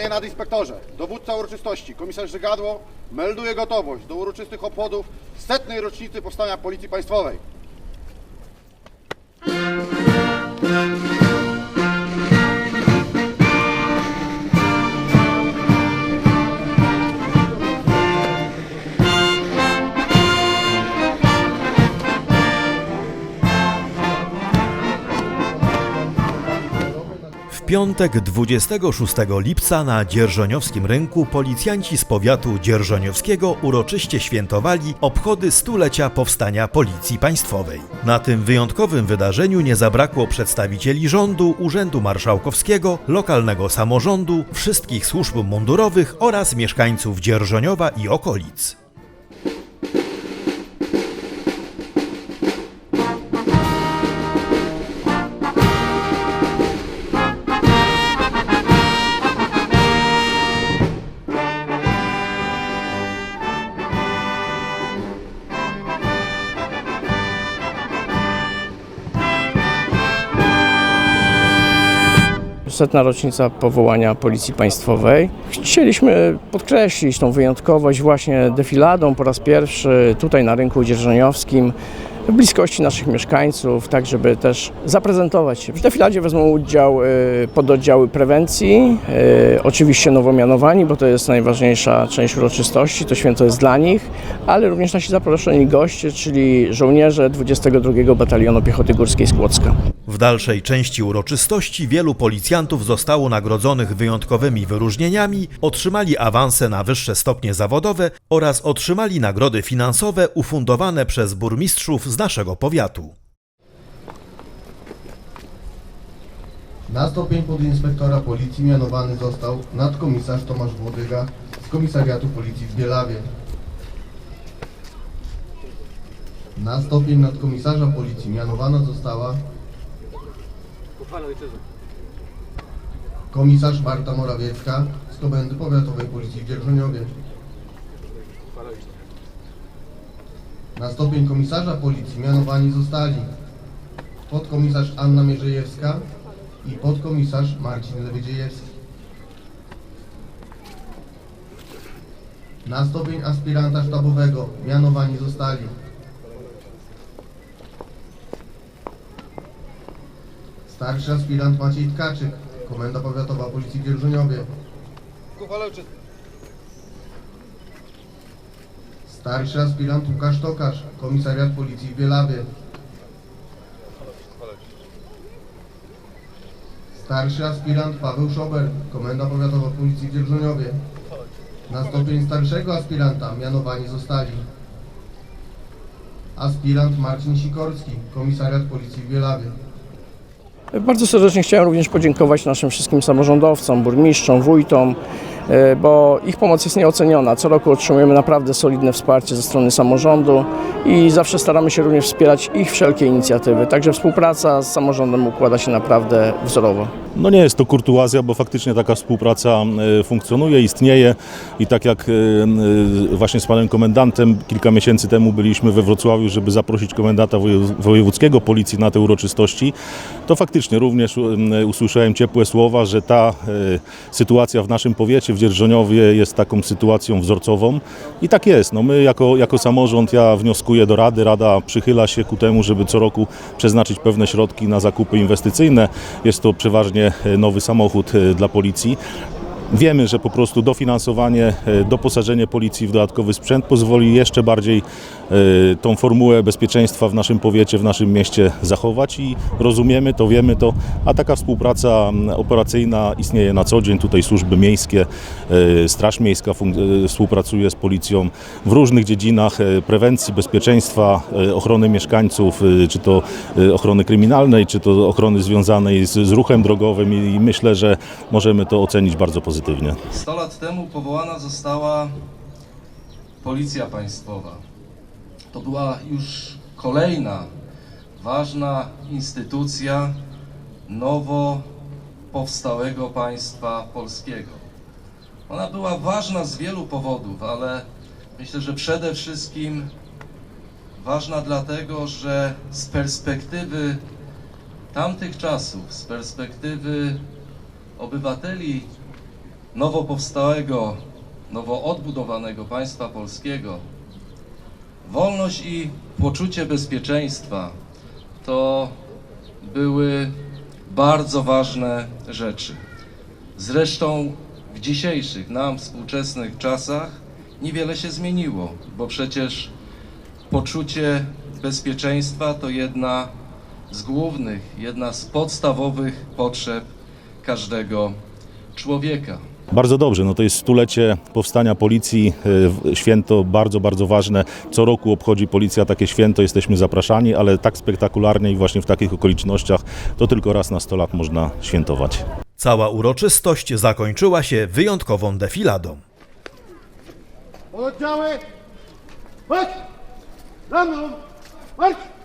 Panie nadinspektorze, dowódca uroczystości, komisarz Żygadło melduje gotowość do uroczystych obchodów setnej rocznicy powstania Policji Państwowej. Piątek 26 lipca na Dzierżoniowskim Rynku policjanci z powiatu dzierżoniowskiego uroczyście świętowali obchody stulecia powstania Policji Państwowej. Na tym wyjątkowym wydarzeniu nie zabrakło przedstawicieli rządu, Urzędu Marszałkowskiego, lokalnego samorządu, wszystkich służb mundurowych oraz mieszkańców Dzierżoniowa i okolic. Setna rocznica powołania Policji Państwowej. Chcieliśmy podkreślić tą wyjątkowość właśnie defiladą po raz pierwszy tutaj na rynku dzierżoniowskim w bliskości naszych mieszkańców, tak żeby też zaprezentować się. W defiladzie wezmą udział y, pododdziały prewencji, y, oczywiście nowo mianowani, bo to jest najważniejsza część uroczystości, to święto jest dla nich, ale również nasi zaproszeni goście, czyli żołnierze 22 Batalionu Piechoty Górskiej z Kłodzka. W dalszej części uroczystości wielu policjantów zostało nagrodzonych wyjątkowymi wyróżnieniami, otrzymali awanse na wyższe stopnie zawodowe oraz otrzymali nagrody finansowe ufundowane przez burmistrzów z naszego powiatu. Na stopień podinspektora policji mianowany został nadkomisarz Tomasz Włodyga z Komisariatu Policji w Bielawie. Na stopień nadkomisarza policji mianowana została komisarz Marta Morawiecka z Komendy Powiatowej Policji w Dzierżoniowie. Na stopień komisarza policji mianowani zostali podkomisarz Anna Mierzejewska i podkomisarz Marcin Lewydziejewski. Na stopień aspiranta sztabowego mianowani zostali starszy aspirant Maciej Tkaczyk, Komenda Powiatowa Policji w Dzierżoniowie. Starszy aspirant Łukasz Tokarz, Komisariat Policji w Bielawie. Starszy aspirant Paweł Szober, Komenda Powiatowa Policji w Dzierżoniowie. Na stopień starszego aspiranta mianowani zostali aspirant Marcin Sikorski, Komisariat Policji w Bielawie. Bardzo serdecznie chciałem również podziękować naszym wszystkim samorządowcom, burmistrzom, wójtom, bo ich pomoc jest nieoceniona. Co roku otrzymujemy naprawdę solidne wsparcie ze strony samorządu i zawsze staramy się również wspierać ich wszelkie inicjatywy. Także współpraca z samorządem układa się naprawdę wzorowo. No nie jest to kurtuazja, bo faktycznie taka współpraca e, funkcjonuje, istnieje i tak jak e, e, właśnie z panem komendantem kilka miesięcy temu byliśmy we Wrocławiu, żeby zaprosić komendanta wojew- wojewódzkiego policji na te uroczystości, to faktycznie również usłyszałem ciepłe słowa, że ta sytuacja w naszym powiecie, w Dzierżoniowie jest taką sytuacją wzorcową i tak jest. No my jako, jako samorząd, ja wnioskuję do Rady, Rada przychyla się ku temu, żeby co roku przeznaczyć pewne środki na zakupy inwestycyjne. Jest to przeważnie e, nowy samochód e, dla policji. Wiemy, że po prostu dofinansowanie, e, doposażenie policji w dodatkowy sprzęt pozwoli jeszcze bardziej tą formułę bezpieczeństwa w naszym powiecie, w naszym mieście zachować i rozumiemy to, wiemy to, a taka współpraca operacyjna istnieje na co dzień. Tutaj służby miejskie, e, Straż Miejska e, współpracuje z policją w różnych dziedzinach prewencji, bezpieczeństwa, ochrony mieszkańców, czy to ochrony kryminalnej, czy to ochrony związanej z, z ruchem drogowym i myślę, że możemy to ocenić bardzo pozytywnie. 100 lat temu powołana została Policja Państwowa. To była już kolejna ważna instytucja nowo powstałego państwa polskiego. Ona była ważna z wielu powodów, ale myślę, że przede wszystkim ważna dlatego, że z perspektywy tamtych czasów, z perspektywy obywateli nowo powstałego, nowo odbudowanego państwa polskiego, wolność i poczucie bezpieczeństwa to były bardzo ważne rzeczy. Zresztą w dzisiejszych, nam współczesnych czasach niewiele się zmieniło, bo przecież poczucie bezpieczeństwa to jedna z głównych, jedna z podstawowych potrzeb każdego człowieka. Bardzo dobrze, no to jest stulecie powstania policji, e, święto bardzo, bardzo ważne. Co roku obchodzi policja takie święto, jesteśmy zapraszani, ale tak spektakularnie i właśnie w takich okolicznościach to tylko raz na 100 lat można świętować. Cała uroczystość zakończyła się wyjątkową defiladą. Oddziały! Chodź! Za mną! Marsz!